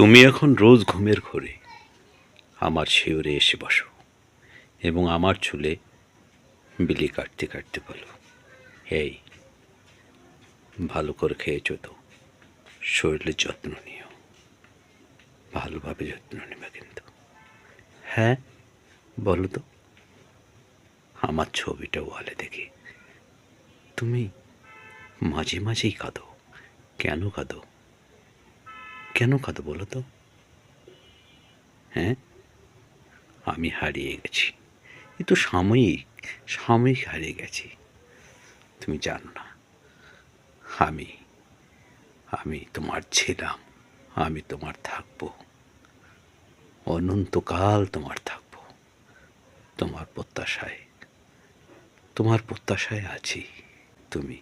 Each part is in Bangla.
তুমি এখন রোজ ঘুমের ঘরে। আমার শিওরে এসে বসো এবং আমার চুলে বিলি কাটতে কাটতে বলো। এই, ভালো করে খেয়েছো তো। শরীরের যত্ন নিও। ভালোভাবে যত্ন নেবে কিন্তু। হ্যাঁ বলো তো। আমার ছবিটা ওয়ালে দেখি। তুমি মাঝে মাঝেই কাঁদো। কেন কাঁদো? কেন কাঁদো বলো তো? হ্যাঁ? আমি হারিয়ে গেছি। এ তো সাময়িক সাময়িক হারিয়ে গেছি। তুমি জানো না, আমি আমি তোমার ছিলাম, আমি তোমার থাকব। অনন্তকাল তোমার থাকব। তোমার প্রত্যাশায় তোমার প্রত্যাশায় আছি। তুমি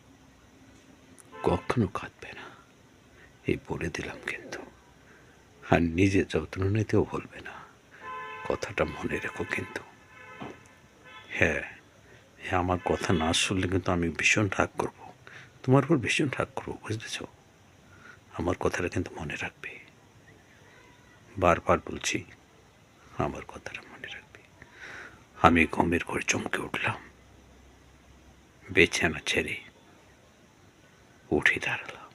কখনো কাঁদবে না। এই বলে দিলাম কিন্তু। আর নিজে যত্ন নিতেও বলবে না। কথাটা মনে রেখো কিন্তু। হ্যাঁ হ্যাঁ আমার কথা না শুনলে কিন্তু আমি ভীষণ রাগ করব। তোমার উপর ভীষণ রাগ করব বুঝতেছ আমার কথাটা কিন্তু মনে রাখবে। বারবার বলছি, আমার কথাটা মনে রাখবে। আমি ঘুমের ঘরে চমকে উঠলাম। বিছানা ছেড়ে উঠে দাঁড়ালাম।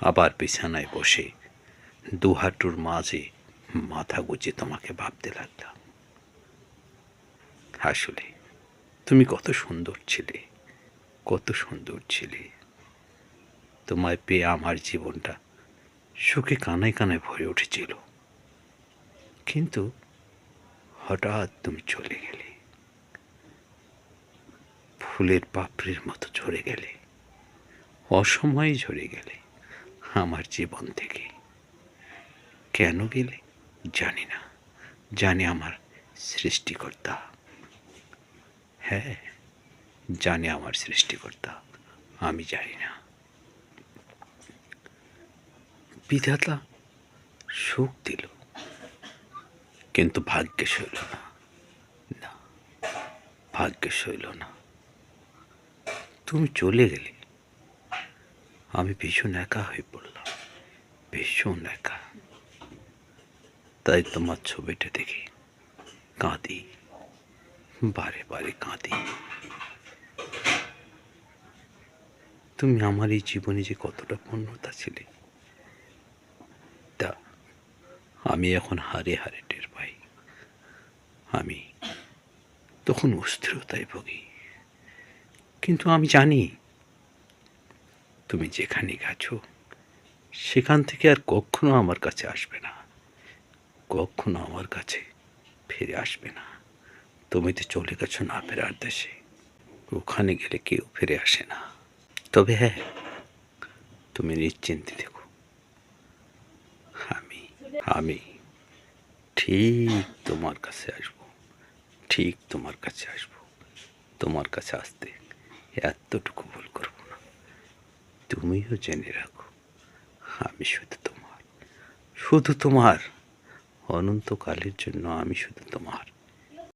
আবার বিছানায় বসে দু হাঁটুর মাঝে মাথা গুজে তোমাকে ভাবতে লাগলাম। আসলে তুমি কত সুন্দর ছিলে, কত সুন্দর ছিলে। তোমায় পেয়ে আমার জীবনটা সুখে কানায় কানায় ভরে উঠেছিল। কিন্তু হঠাৎ তুমি চলে গেলে। ফুলের পাপড়ির মতো ঝরে গেলে। অসময়ে ঝরে গেলে। আমার জীবন থেকে। কেন গেলে? জানি না। জানি আমার সৃষ্টিকর্তা। হ্যাঁ জানি আমার সৃষ্টিকর্তা। আমি জানি না। বিধাতা সুখ দিল, কিন্তু ভাগ্যে সইল না। না, ভাগ্যে সইল না। তুমি চলে গেলে আমি ভীষণ একা হয়ে পড়লাম। ভীষণ একা। তাই তোমার ছবিটা দেখে কাঁদি। বারে বারে কাঁদি। তুমি আমার এই জীবনে যে কতটা পূর্ণতা ছিলে, তা আমি এখন হারে হারে টের পাই। আমি তখন অস্থিরতায় ভুগি। কিন্তু আমি জানি তুমি যেখানে গেছো, সেখান থেকে আর কখনো আমার কাছে আসবে না। কখনো আমার কাছে ফিরে আসবে না। তুমি তো চলে গেছো না ফেরার দেশে। ওখানে গেলে কেউ ফিরে আসে না। তবে হ্যাঁ তুমি নিশ্চিন্তে দেখো আমি আমি ঠিক তোমার কাছে আসব। ঠিক তোমার কাছে আসব। তোমার কাছে আসতে এতটুকু তুমিও জেনে রাখো আমি শুধু তোমার শুধু তোমার অনন্তকালের জন্য আমি শুধু তোমার।